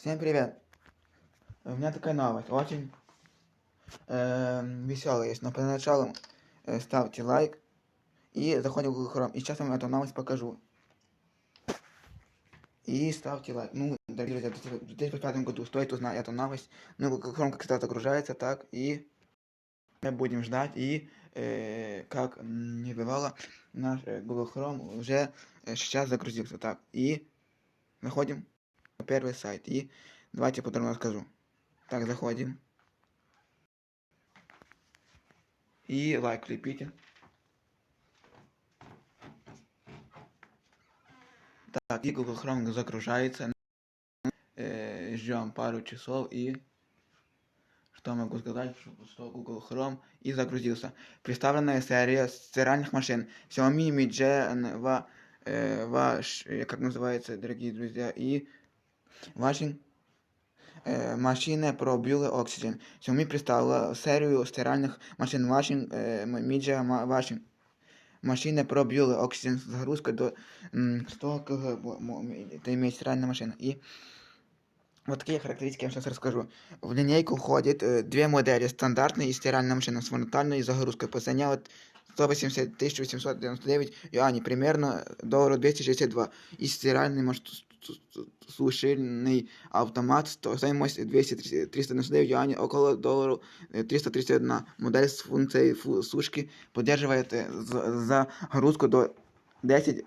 Всем привет! У меня такая новость, очень веселая есть, но поначалу э, ставьте лайк и заходим в Google Chrome. И сейчас я вам эту новость покажу. И ставьте лайк. Ну, дорогие друзья, в 2005 году стоит узнать эту новость. Ну, Google Chrome как всегда загружается, так, и мы будем ждать. И, э, как не бывало, наш э, Google Chrome уже э, сейчас загрузился, так. И заходим на первый сайт. И давайте подробно расскажу. Так, заходим. И лайк лепите. Так, и Google Chrome загружается. Э, ждем пару часов и что могу сказать, что, Google Chrome и загрузился. Представленная серия стиральных машин Xiaomi Mi Gen э, ваш, э, как называется, дорогие друзья, и ваши э, машины про Bugle Oxygen. Xiaomi представила серию стиральных машин Washing э, Media Washing. Машина про Bugle Oxygen с загрузкой до м, 100 кг. Это имеет стиральная машина. И вот такие характеристики я вам сейчас расскажу. В линейку входит э, две модели. Стандартная и стиральная машина с фронтальной загрузкой. По цене от 180 899 юаней, примерно доллару 262. И стиральный маш... сушильный автомат стоимость 200 399 юаней, около доллару 331. Модель с функцией фу- сушки поддерживает э, за- загрузку до 10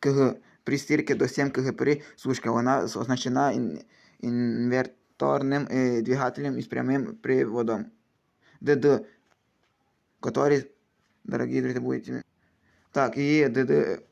кг при стирке до 7 кг при сушке. Вона оснащена ін- инверторным э, двигателем и с прямым приводом. ДД, который, дорогие друзья, будете... Так, и ДД,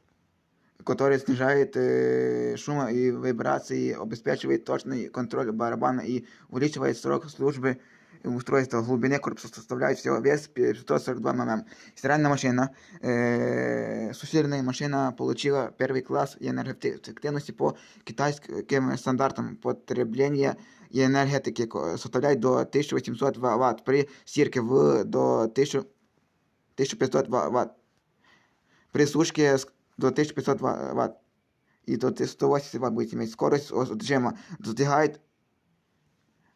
который снижает э, шум и вибрации, обеспечивает точный контроль барабана и увеличивает срок службы устройства. В глубине корпуса составляет всего вес 542 мм. Стиральная машина, э, сушильная машина получила первый класс энергоэффективности по китайским стандартам потребления и энергетики ко- составляет до 1800 Вт при стирке в до 1000 1500 Вт. При сушке с- до 1500 Вт. И до 180 Вт будете иметь. Скорость отжима достигает э,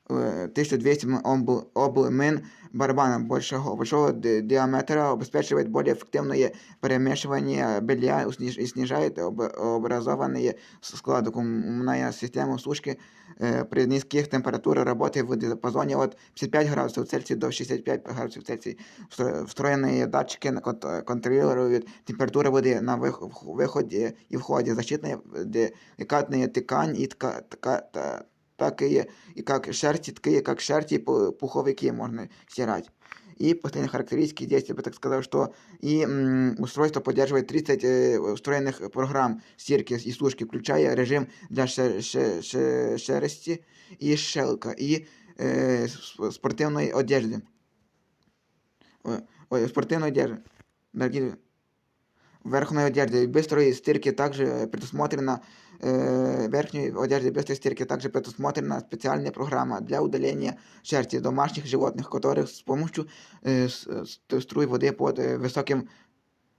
1200 обл- облмен барабана большого, большого ди- диаметра обеспечивает более эффективное перемешивание белья и сниж- и снижает об- образованные складок. Умная система сушки э, при низких температурах работает в диапазоне от 55 градусов Цельсия до 65 градусов Цельсия. Встро- Встроенные датчики на- кон- контролируют температуру воды на вых- в- выходе и входе. Защитные деликатные ткань и тка, тка, та- такие и как шерсти, такие как шерсти и пу- пуховики можно стирать. И последние характеристики здесь я бы так сказал, что и м, устройство поддерживает 30 э, встроенных программ стирки и сушки, включая режим для ше- ше- ше- шерсти и шелка и э, с- спортивной одежды. Ой, ой, спортивной одежды. Дорогие верхней одежды быстрой стирки также предусмотрена э, верхней одежды быстрой стирки также предусмотрена специальная программа для удаления шерсти домашних животных, которых с помощью э, с- с- струй воды под э, высоким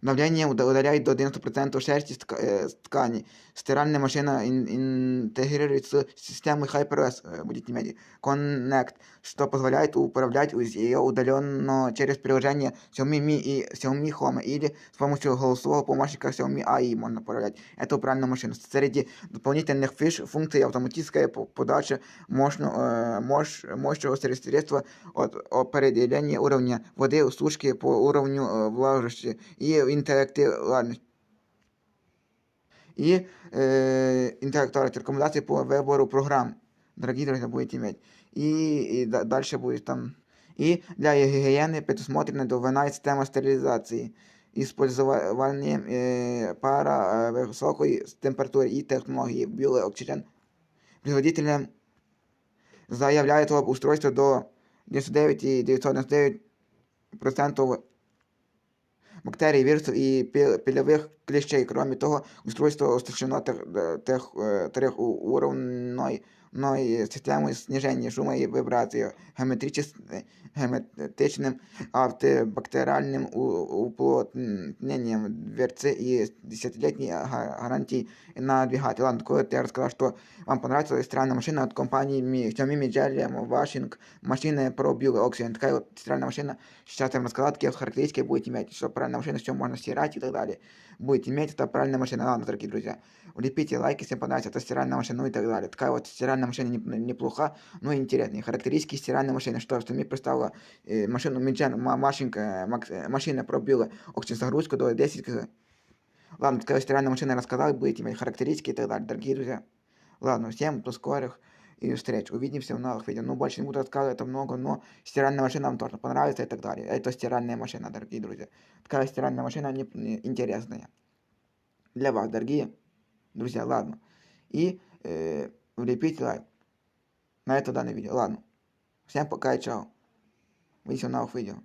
давлением уда- удаляет до 90% шерсти с тка- э, с ткани. Стиральная машина ин- интегрирует с системой HyperOS, э, будете иметь, Connect, что позволяет управлять ее удаленно через приложение Xiaomi Mi и Xiaomi Home или с помощью голосового помощника Xiaomi AI можно управлять. Это управляющая машина. Среди дополнительных фиш функций автоматическая по- подача мощно, э, мощь, мощного средства от определения уровня воды, сушки по уровню э, влажности и интеллектуальность. И э, интеллектуальность рекомендации по выбору программ. Дорогие друзья, будете иметь. И, и да- дальше будет там. И для гигиены предусмотрена двойная система стерилизации. Использование э, пара э, высокой температуры и технологии Bulle Oxygen. Производителем заявляет об устройстве до 99,999% бактерий, вірусів і пільових кліщей. Кроме того, устройство оснащено тех, тех, э, трехуровневой системою снижения шума и вибрації, геометричес- герметичним антибактеріальним у- уплотненням дверцы и десятилетней га- гарантии на двигатель. Ладно, такое вот я рассказал, что вам понравится стиральная машина от компании Mi, Xiaomi Mijali Washing машина Pro Bugle Oxygen. Такая вот стиральная машина. Сейчас я вам рассказал, такие вот характеристики будете иметь, что правильная машина, с чем можно стирать и так далее. Будете иметь, это правильная машина. Ладно, дорогие друзья. Влепите лайк, если понравится эта стиральная машина, ну и так далее. Такая вот стиральная машина не- неплоха, но и интересная. Характеристики стиральной машины. Что, что мне представила э, машину Mijali, ма- машинка, макс- э, машина Pro Bugle Oxygen загрузку до 10 кг. Ладно, такая стиральная машина я рассказал, будете иметь характеристики и так далее, дорогие друзья. Ладно, всем до скорых и встреч. Увидимся в новых видео. Ну, больше не буду рассказывать это много, но стиральная машина вам тоже понравится и так далее. Это стиральная машина, дорогие друзья. Такая стиральная машина не, не- интересная. Для вас, дорогие друзья, ладно. И э, влепите лайк на это данное видео. Ладно. Всем пока и чао. Увидимся в новых видео.